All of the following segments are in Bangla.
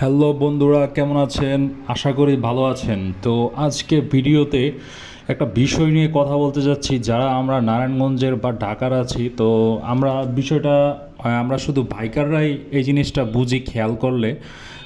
হ্যালো বন্ধুরা, কেমন আছেন? আশা করি ভালো আছেন। তো আজকে ভিডিওতে একটা বিষয় নিয়ে কথা বলতে যাচ্ছি। যারা আমরা নারায়ণগঞ্জের বা ঢাকার আছি, তো আমরা বিষয়টা আমরা শুধু বাইকাররাই এই জিনিসটা বুঝি, খেয়াল করলে।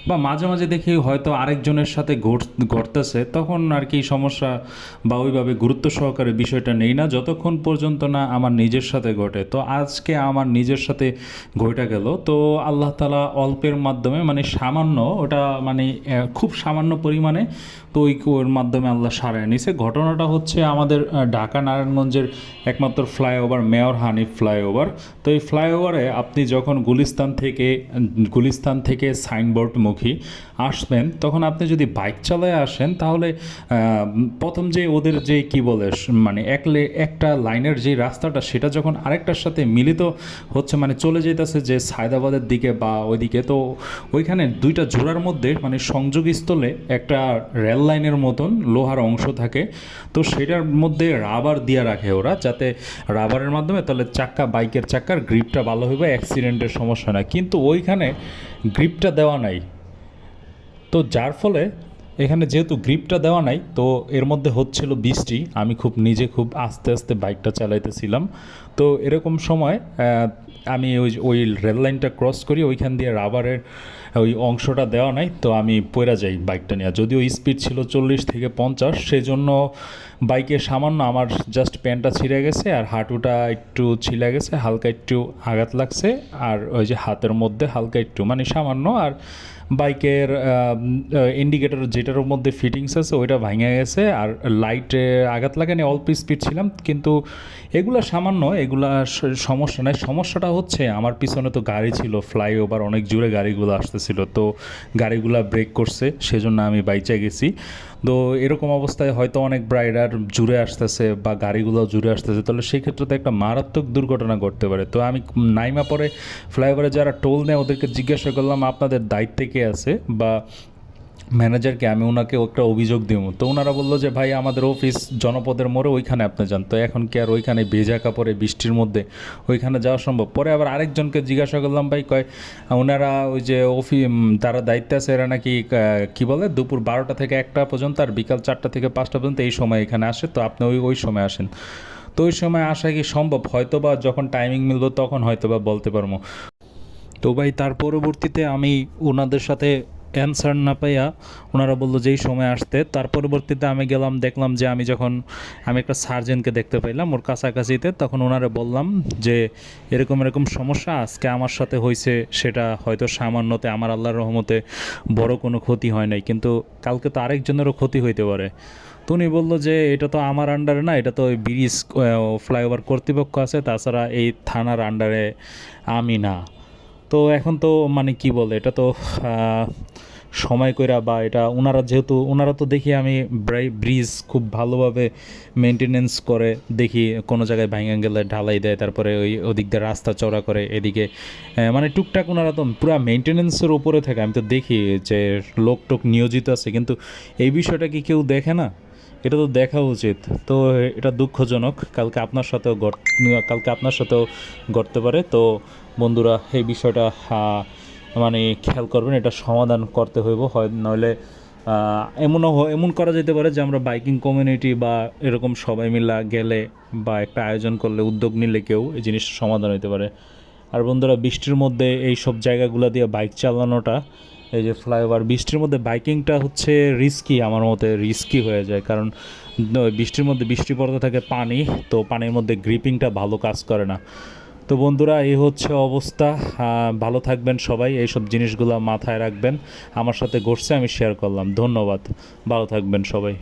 বা মাঝে মাঝে দেখি হয়তো আরেকজনের সাথে ঘট- ঘটতেছে, তখন আর কি সমস্যা বা ওইভাবে গুরুত্ব সহকারে বিষয়টা নেই না, যতক্ষণ পর্যন্ত না আমার নিজের সাথে ঘটে। তো আজকে আমার নিজের সাথে ঘটে গেল। তো আল্লাহ তালা অল্পের মাধ্যমে মানে সামান্য, ওটা মানে খুব সামান্য পরিমাণে, তো ওই ওর মাধ্যমে আল্লাহ সারায় নিছে। ঘটনাটা হচ্ছে আমাদের ঢাকা নারায়ণগঞ্জের একমাত্র ফ্লাইওভার, মেয়র হানিফ ফ্লাইওভার। তো এই ফ্লাইওভারে আপনি যখন গুলিস্তান থেকে গুলিস্তান থেকে সাইনবোর্ডমুখী আসবেন, তখন আপনি যদি বাইক চালায় আসেন, তাহলে প্রথম যে ওদের যে কি বলে মানে এক লে- একটা লাইনের যে রাস্তাটা, সেটা যখন আরেকটার সাথে মিলিত হচ্ছে মানে চলে যেতেছে যে সায়দাবাদের দিকে বা ওইদিকে, তো ওইখানে দুইটা জোড়ার মধ্যে মানে সংযোগস্থলে একটা রেল লাইনের মতন লোহার অংশ থাকে, তো সেটার মধ্যে রাবার দিয়ে রাখে ওরা, যাতে রাবারের মাধ্যমে তাহলে চাক্কা বাইকের চাক্কার গ্রিপটা ভালো হবে অ্যাক্সিডেন্টের সমস্যা না কিন্তু ওইখানে গ্রিপটা দেওয়া নাই। তো যার ফলে এখানে যেহেতু গ্রিপটা দেওয়া নাই, তো এর মধ্যে হচ্ছিল বৃষ্টি। আমি খুব নিজে খুব আস্তে আস্তে বাইকটা চালাইতেছিলাম। তো এরকম সময় আমি ওই ওই রেল লাইনটা ক্রস করি, ওইখান দিয়ে রাবারের ওই অংশটা দেওয়া নাই, তো আমি পড়া যাই বাইকটা নিয়ে। যদিও স্পিড ছিল চল্লিশ থেকে পঞ্চাশ, সেজন্য বাইকে সামান্য আমার জাস্ট প্যান্টটা ছিঁড়ে গেছে আর হাঁটুটা একটু ছিলে গেছে, হালকা একটু আঘাত লাগছে, আর ওই যে হাতের মধ্যে হালকা একটু মানে সামান্য, আর বাইকের ইন্ডিকেটর যেটার মধ্যে ফিটিংস আছে, ওইটা ভাঙে গেছে। আর লাইটে আঘাত লাগানি অল্প স্পিড ছিলাম, কিন্তু এগুলা সামান্য, এগুলা সমস্যা নাই। সমস্যাটা হচ্ছে, আমার পিছনে তো গাড়ি ছিল ফ্লাইওভার অনেক জুড়ে গাড়িগুলো আসতেছিল, তো গাড়িগুলা ব্রেক করছে, সেজন্য আমি বাইচে গেছি। তো এরকম অবস্থায় হয়তো অনেক ব্রাইডার জুড়ে আসতেছে বা গাড়িগুলো জুড়ে আসতেছে, তাহলে সেই ক্ষেত্রে তো একটা মারাত্মক দুর্ঘটনা ঘটতে পারে। তো আমি নাইমা পরে ফ্লাইওভারে যারা টোল নেয়, ওদেরকে জিজ্ঞাসা করলাম, আপনাদের দায়িত্বে কে আছে বা ম্যানেজারকে আমি ওনাকে একটা অভিযোগ দিব। তো ওনারা বলল যে ভাই আমাদের অফিস জনপদের মোড়ে ওইখানে আপনি যান। তো এখন কি আর ওইখানে ভেজা কাপড়ে বৃষ্টির মধ্যে ওইখানে যাওয়া সম্ভব? পরে আবার আরেকজনকে জিজ্ঞাসা করলাম ভাই কয় ওনারা ওই যে অফি উম, তারা দায়িত্বে আছে এরা নাকি কি বলে দুপুর বারোটা থেকে একটা পর্যন্ত আর বিকাল চারটা থেকে পাঁচটা পর্যন্ত এই সময় এখানে আসে তো আপনি ওই ওই সময় আসেন। তো ওই সময় আসা কি সম্ভব? হয়তো বা যখন টাইমিং মিলবো তখন হয়তো বা বলতে পারব। তো ভাই, তার পরবর্তীতে আমি ওনাদের সাথে অ্যান্সার না পাইয়া ওনারা বলল যে এই সময় আসতে। তার পরবর্তীতে আমি গেলাম, দেখলাম যে আমি যখন আমি একটা সার্জেনকে দেখতে পাইলাম ওর কাছাকাছিতে, তখন ওনারা বললাম যে এরকম এরকম সমস্যা, আজকে আমার সাথে হয়েছে সেটা হয়তো সামান্যতে আমার আল্লাহর রহমতে বড় কোনো ক্ষতি হয় নাই, কিন্তু কালকে তো আরেকজনেরও ক্ষতি হইতে পারে। তো উনি বলল যে এটা তো আমার আন্ডারে না, এটা তো ওই ব্রিজ ফ্লাইওভার কর্তৃপক্ষ আছে, তাছাড়া এই থানার আন্ডারে আমি না। তো এখন তো মানে কি বলে এটা তো সময় কইরা বা এটা ওনারা যেহেতু ওনারা তো দেখি আমি ব্রিজ খুব ভালোভাবে মেনটেনেন্স করে, দেখি কোনো জায়গায় ভাঙা গেলে ঢালাই দেয়, তারপরে ওই ওদিক দিয়ে রাস্তা চড়া করে এদিকে। মানে টুকটাক ওনারা তো পুরো মেনটেনেন্সের উপরে থাকে, আমি তো দেখি যে লোক টোক নিয়োজিত আছে, কিন্তু এই বিষয়টা কি কেউ দেখে না? এটা তো দেখা উচিত। তো এটা দুঃখজনক, কালকে আপনার সাথেও কালকে আপনার সাথেও ঘটতে পারে। তো বন্ধুরা, এই বিষয়টা মানে খেয়াল করবেন, এটা সমাধান করতে হইব। হয় নইলে এমনও এমন করা যেতে পারে যে আমরা বাইকিং কমিউনিটি বা এরকম সবাই মিলা গেলে বা একটা আয়োজন করলে উদ্যোগ নিলে কেউ এই জিনিসটা সমাধান হতে পারে। আর বন্ধুরা, বৃষ্টির মধ্যে এই সব জায়গাগুলো দিয়ে বাইক চালানোটা, এই যে ফ্লাইওভার, বৃষ্টির মধ্যে বাইকিংটা হচ্ছে রিস্কি আমার মতে রিস্কি হয়ে যায়। কারণ, বৃষ্টির মধ্যে বৃষ্টি পড়তে থাকে পানি, তো পানির মধ্যে গ্রিপিংটা ভালো কাজ করে না। তো বন্ধুরা, এই হচ্ছে অবস্থা। ভালো থাকবেন সবাই, এইসব জিনিসগুলো মাথায় রাখবেন। আমার সাথে ঘটছে, আমি শেয়ার করলাম। ধন্যবাদ। ভালো থাকবেন সবাই।